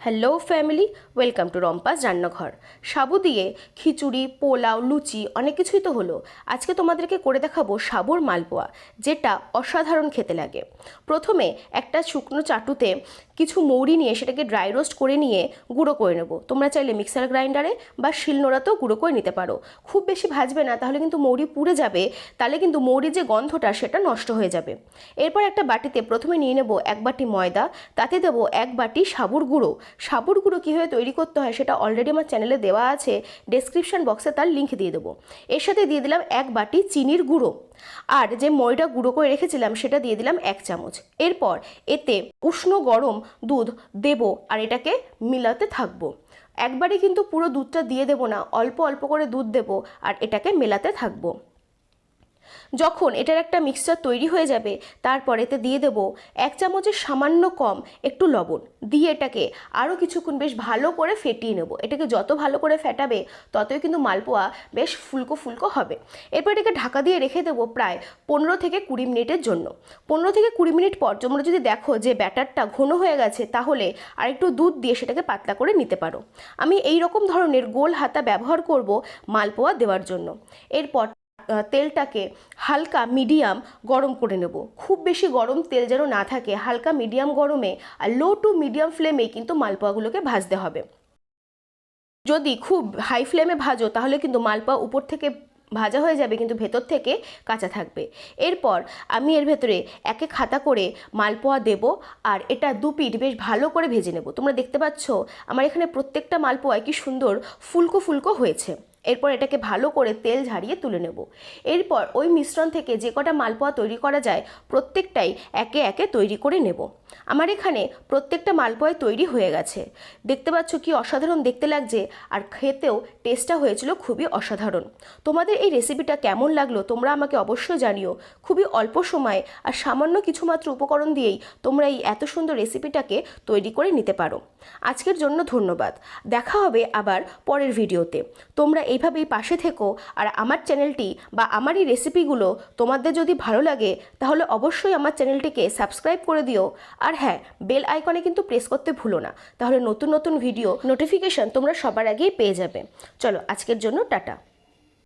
Hello family welcome to Rumpa's রান্নাঘর। সাবু দিয়ে খিচুড়ি, পোলাও, লুচি, অনেক কিছুই তো হলো। আজকে তোমাদেরকে করে দেখাবো সাবুর মালপোয়া, যেটা অসাধারণ খেতে লাগে। প্রথমে একটা শুকনো চাটুতে কিছু মৌরি নিয়ে সেটাকে ড্রাই রোস্ট করে নিয়ে গুঁড়ো করে নেব। তোমরা চাইলে মিক্সার গ্রাইন্ডারে বা শিলনোড়াতেও গুঁড়ো করে নিতে পারো। খুব বেশি ভাজবে না, তাহলে কিন্তু মৌরি পুড়ে যাবে, তাহলে কিন্তু মৌরির যে গন্ধটা সেটা নষ্ট হয়ে যাবে। এরপর একটা বাটিতে প্রথমে নিয়ে নেব এক বাটি ময়দা, তাতে দেবো এক বাটি সাবুর গুঁড়ো। সাবুর গুঁড়ো কীভাবে তৈরি করতে হয় সেটা অলরেডি আমার চ্যানেলে দেওয়া আছে ডেসক্রিপশন বক্সে তার লিঙ্ক দিয়ে দেবো। এর সাথে দিয়ে দিলাম এক বাটি চিনির গুঁড়ো। আর যে ময়দা গুঁড়ো করে রেখেছিলাম সেটা দিয়ে দিলাম এক চামচ। এরপর এতে উষ্ণ গরম দুধ দেব আর এটাকে মিলাতে থাকব। একবারে কিন্তু পুরো দুধটা দিয়ে দেবো না, অল্প অল্প করে দুধ দেবো আর এটাকে মেলাতে থাকব। যখন এটার একটা মিক্সচার তৈরি হয়ে যাবে, তারপর এতে দিয়ে দেবো এক চামচের সামান্য কম একটু লবণ। দিয়ে এটাকে আরও কিছুক্ষণ বেশ ভালো করে ফেটিয়ে নেব। এটাকে যত ভালো করে ফেটাবে, ততই কিন্তু মালপোয়া বেশ ফুলকো ফুলকো হবে। এরপর এটাকে ঢাকা দিয়ে রেখে দেবো প্রায় পনেরো থেকে কুড়ি মিনিটের জন্য। পনেরো থেকে কুড়ি মিনিট পর তোমরা যদি দেখো যে ব্যাটারটা ঘন হয়ে গেছে, তাহলে আরেকটু দুধ দিয়ে সেটাকে পাতলা করে নিতে পারো। আমি এই রকম ধরনের গোল হাতা ব্যবহার করব মালপোয়া দেওয়ার জন্য। এরপর তেলটাকে হালকা মিডিয়াম গরম করে নেব। খুব বেশি গরম তেল যেন না থাকে, হালকা মিডিয়াম গরমে আর লো টু মিডিয়াম ফ্লেমে কিন্তু মালপোয়াগুলোকে ভাজতে হবে। যদি খুব হাই ফ্লেমে ভাজো, তাহলে কিন্তু মালপোয়া উপর থেকে ভাজা হয়ে যাবে, কিন্তু ভেতর থেকে কাঁচা থাকবে। এরপর আমি এর ভেতরে একে খাতা করে মালপোয়া দেব আর এটা দু পিঠ বেশ ভালো করে ভেজে নেব। তোমরা দেখতে পাচ্ছ, আমার এখানে প্রত্যেকটা মালপোয়া কি সুন্দর ফুলকো ফুলকো হয়েছে। এরপর এটাকে ভালো করে তেল ঝারিয়ে তুলে নেব। এরপর ওই মিশ্রণ থেকে যে কটা মালপোয়া তৈরি করা যায়, প্রত্যেকটাই একে একে তৈরি করে নেব। আমার এখানে প্রত্যেকটা মালপোয়া তৈরি হয়ে গেছে। দেখতে পাচ্ছ কি অসাধারণ দেখতে লাগছে, আর খেতেও টেস্টটা হয়েছিল খুবই অসাধারণ। তোমাদের এই রেসিপিটা কেমন লাগল তোমরা আমাকে অবশ্যই জানিও। খুবই অল্প সময় আর সামান্য কিছু মাত্র উপকরণ দিয়েই তোমরা এই এত সুন্দর রেসিপিটাকে তৈরি করে নিতে পারো। আজকের জন্য ধন্যবাদ। দেখা হবে আবার পরের ভিডিওতে তোমরা এইভাবেই পাশে থেকো আর আমার চ্যানেলটি বা আমার এই রেসিপিগুলো তোমাদের যদি ভালো লাগে, তাহলে অবশ্যই আমার চ্যানেলটিকে সাবস্ক্রাইব করে দিও। আর হ্যাঁ বেল আইকনে কিন্তু প্রেস করতে ভুলো না। তাহলে নতুন নতুন ভিডিও, নোটিফিকেশান তোমরা সবার আগেই পেয়ে যাবে। চলো, আজকের জন্য টাটা।